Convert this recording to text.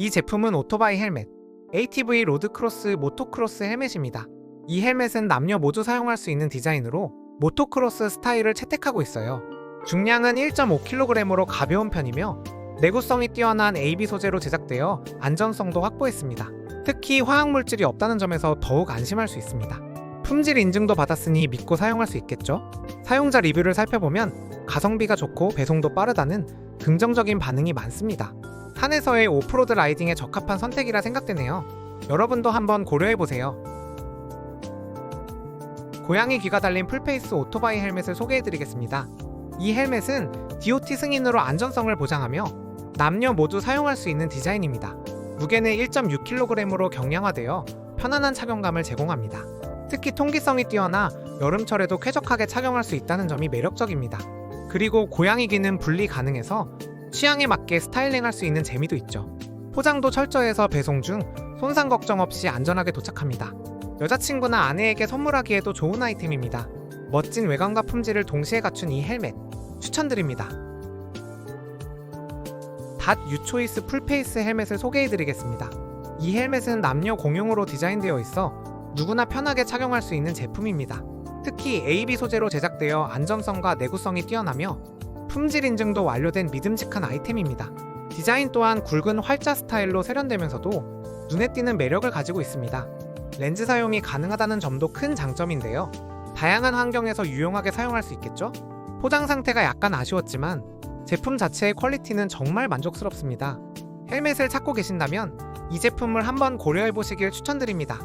이 제품은 오토바이 헬멧, ATV 로드크로스 모토크로스 헬멧입니다. 이 헬멧은 남녀 모두 사용할 수 있는 디자인으로 모토크로스 스타일을 채택하고 있어요. 중량은 1.5kg으로 가벼운 편이며 내구성이 뛰어난 AB 소재로 제작되어 안전성도 확보했습니다. 특히 화학물질이 없다는 점에서 더욱 안심할 수 있습니다. 품질 인증도 받았으니 믿고 사용할 수 있겠죠? 사용자 리뷰를 살펴보면 가성비가 좋고 배송도 빠르다는 긍정적인 반응이 많습니다. 한에서의 오프로드 라이딩에 적합한 선택이라 생각되네요. 여러분도 한번 고려해보세요. 고양이 귀가 달린 풀페이스 오토바이 헬멧을 소개해드리겠습니다. 이 헬멧은 DOT 승인으로 안전성을 보장하며 남녀 모두 사용할 수 있는 디자인입니다. 무게는 1.6kg으로 경량화되어 편안한 착용감을 제공합니다. 특히 통기성이 뛰어나 여름철에도 쾌적하게 착용할 수 있다는 점이 매력적입니다. 그리고 고양이 귀는 분리 가능해서 취향에 맞게 스타일링할 수 있는 재미도 있죠. 포장도 철저해서 배송 중 손상 걱정 없이 안전하게 도착합니다. 여자친구나 아내에게 선물하기에도 좋은 아이템입니다. 멋진 외관과 품질을 동시에 갖춘 이 헬멧 추천드립니다. 닷 유초이스 풀페이스 헬멧을 소개해드리겠습니다. 이 헬멧은 남녀 공용으로 디자인되어 있어 누구나 편하게 착용할 수 있는 제품입니다. 특히 AB 소재로 제작되어 안전성과 내구성이 뛰어나며 품질 인증도 완료된 믿음직한 아이템입니다. 디자인 또한 굵은 활자 스타일로 세련되면서도 눈에 띄는 매력을 가지고 있습니다. 렌즈 사용이 가능하다는 점도 큰 장점인데요. 다양한 환경에서 유용하게 사용할 수 있겠죠? 포장 상태가 약간 아쉬웠지만 제품 자체의 퀄리티는 정말 만족스럽습니다. 헬멧을 찾고 계신다면 이 제품을 한번 고려해 보시길 추천드립니다.